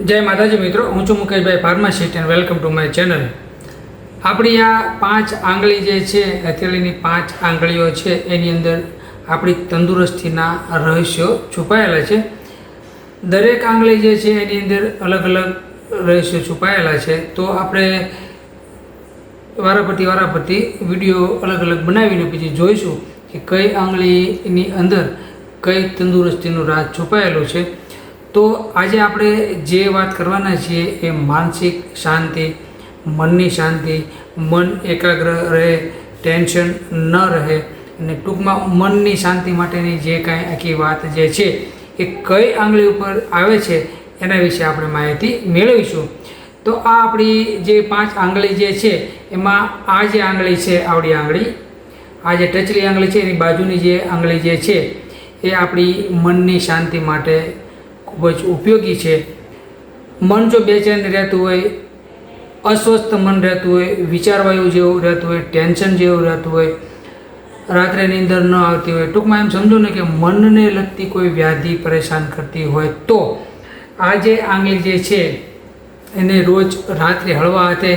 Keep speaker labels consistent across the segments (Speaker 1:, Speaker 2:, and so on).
Speaker 1: જય માતાજી મિત્રો, હું છું Mukeshbhai pharmacist and welcome to my channel આપણી આ પાંચ આંગળી જે છે હથેળીની પાંચ આંગળીઓ છે, એની અંદર આપણી તંદુરસ્તીના રહસ્યો છુપાયેલા છે. દરેક આંગળી જે છે, એની અંદર અલગ અલગ રહસ્યો છુપાયેલા છે. તો આપણે વારાફરતી વારાફરતી વીડિયો અલગ અલગ બનાવીને પછી જોઈશું કે કઈ આંગળીની અંદર કઈ તંદુરસ્તીનું રાજ છુપાયેલું છે. તો આજે આપણે જે વાત કરવાના છીએ એ માનસિક શાંતિ, મનની શાંતિ, મન એકાગ્ર રહે, ટેન્શન ન રહે અને ટૂંકમાં મનની શાંતિ માટેની જે કાંઈ આખી વાત જે છે એ કઈ આંગળી ઉપર આવે છે એના વિશે આપણે માહિતી મેળવીશું. તો આ આપણી જે પાંચ આંગળી જે છે એમાં આ જે આંગળી છે, આવડી આંગળી, આ જે ટચલી આંગળી છે એની બાજુની જે આંગળી જે છે એ આપણી મનની શાંતિ માટે ખૂબ જ ઉપયોગી છે. મન જો બેચેન રહેતું હોય, અસ્વસ્થ મન રહેતું હોય, વિચારવાયું જેવું રહેતું હોય, ટેન્શન જેવું રહેતું હોય, રાત્રે નીંદર ન આવતી હોય, ટૂંકમાં એમ સમજો ને કે મનને લગતી કોઈ વ્યાધિ પરેશાન કરતી હોય તો આ જે જે છે, એને રોજ રાત્રે હળવા હાથે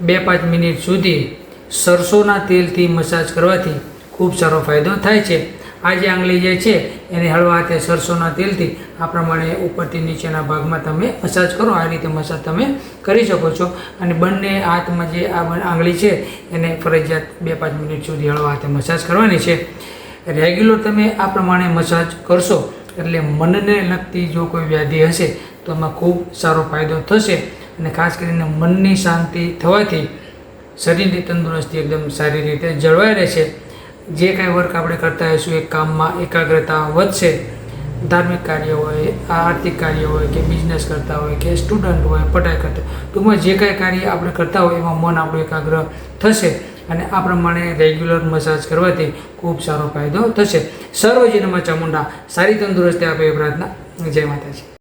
Speaker 1: બે પાંચ મિનિટ સુધી સરસોના તેલથી મસાજ કરવાથી ખૂબ સારો ફાયદો થાય છે. આ જે આંગળી જે છે, એને હળવા હાથે સરસોના તેલથી આ પ્રમાણે ઉપરથી નીચેના ભાગમાં તમે મસાજ કરો. આ રીતે મસાજ તમે કરી શકો છો. અને બંને હાથમાં જે આ આંગળી છે, એને ફરજિયાત બે પાંચ મિનિટ સુધી હળવા હાથે મસાજ કરવાની છે. રેગ્યુલર તમે આ પ્રમાણે મસાજ કરશો, એટલે મનને લગતી જો કોઈ વ્યાધિ હશે, તો એમાં ખૂબ સારો ફાયદો થશે. અને ખાસ કરીને મનની શાંતિ થવાથી શરીરની તંદુરસ્તી એકદમ સારી રીતે જળવાઈ રહેશે. જે કાંઈ વર્ક આપણે કરતા હોઈશું એ કામમાં એકાગ્રતા વધશે, ધાર્મિક કાર્ય હોય આર્થિક કાર્ય હોય કે બિઝનેસ કરતા હોય કે સ્ટુડન્ટ હોય, પઢાઈ કરતા ટૂંકમાં જે કાંઈ કાર્ય આપણે કરતા હોય એમાં મન આપણું એકાગ્ર થશે અને આ પ્રમાણે રેગ્યુલર મસાજ કરવાથી ખૂબ સારો ફાયદો થશે. સર્વજીનમાં ચામુંડા, સારી તંદુરસ્તી આપે એ પ્રાર્થના. જય માતાજી.